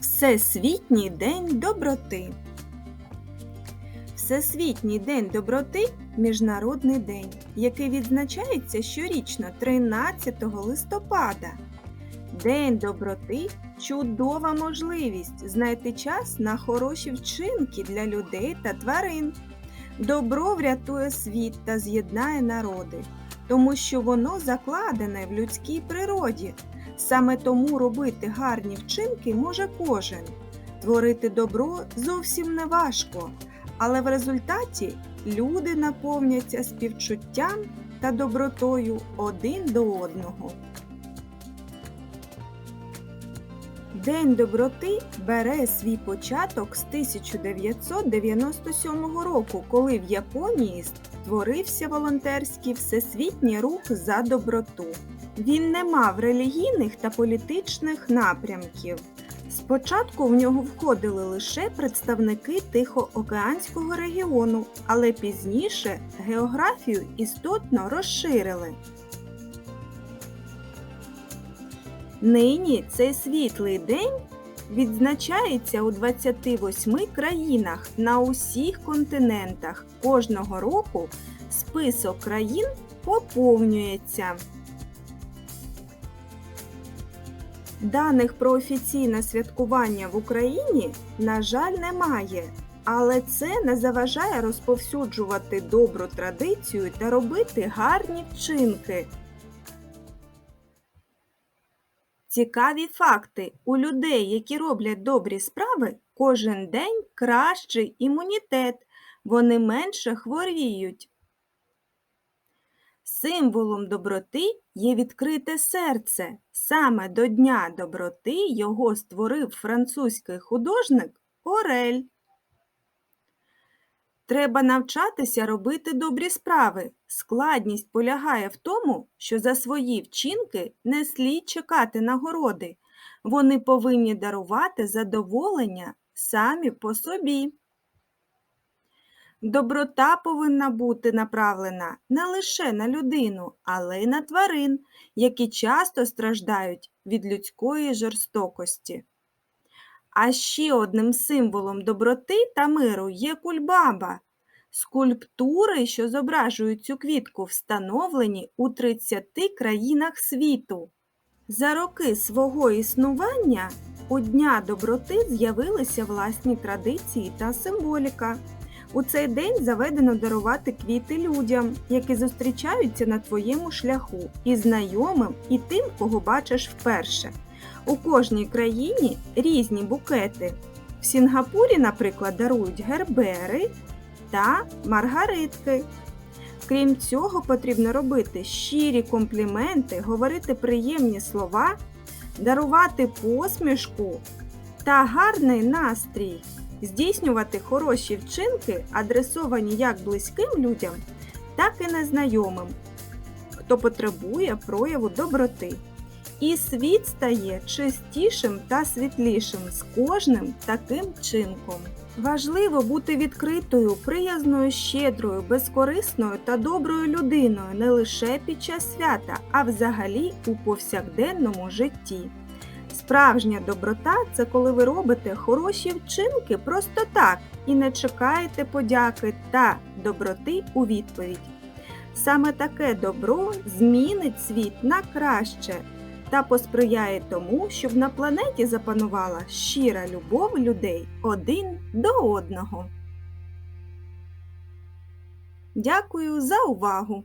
Всесвітній день доброти. Всесвітній день доброти міжнародний день, який відзначається щорічно 13 листопада. День доброти чудова можливість знайти час на хороші вчинки для людей та тварин. Добро врятує світ та з'єднає народи, тому що воно закладене в людській природі. Саме тому робити гарні вчинки може кожен. Творити добро зовсім не важко, але в результаті люди наповняться співчуттям та добротою один до одного. День доброти бере свій початок з 1997 року, коли в Японії створився волонтерський всесвітній рух за доброту. Він не мав релігійних та політичних напрямків. Спочатку в нього входили лише представники Тихоокеанського регіону, але пізніше географію істотно розширили. Нині цей світлий день відзначається у 28 країнах на усіх континентах. Кожного року список країн поповнюється. Даних про офіційне святкування в Україні, на жаль, немає, але це не заважає розповсюджувати добру традицію та робити гарні вчинки. Цікаві факти: у людей, які роблять добрі справи, кожен день кращий імунітет, вони менше хворіють. Символом доброти є відкрите серце. Саме до Дня доброти його створив французький художник Орель. Треба навчатися робити добрі справи. Складність полягає в тому, що за свої вчинки не слід чекати нагороди. Вони повинні дарувати задоволення самі по собі. Доброта повинна бути направлена не лише на людину, але й на тварин, які часто страждають від людської жорстокості. А ще одним символом доброти та миру є кульбаба. Скульптури, що зображують цю квітку, встановлені у 30 країнах світу. За роки свого існування у Дня доброти з'явилися власні традиції та символіка. У цей день заведено дарувати квіти людям, які зустрічаються на твоєму шляху, і знайомим, і тим, кого бачиш вперше. У кожній країні різні букети. В Сінгапурі, наприклад, дарують гербери та маргаритки. Крім цього, потрібно робити щирі компліменти, говорити приємні слова, дарувати посмішку та гарний настрій здійснювати хороші вчинки, адресовані як близьким людям, так і незнайомим, хто потребує прояву доброти. І світ стає чистішим та світлішим з кожним таким чинком. Важливо бути відкритою, приязною, щедрою, безкорисною та доброю людиною не лише під час свята, а взагалі у повсякденному житті. Справжня доброта це коли ви робите хороші вчинки просто так і не чекаєте подяки та доброти у відповідь. Саме таке добро змінить світ на краще та посприяє тому, щоб на планеті запанувала щира любов людей один до одного. Дякую за увагу!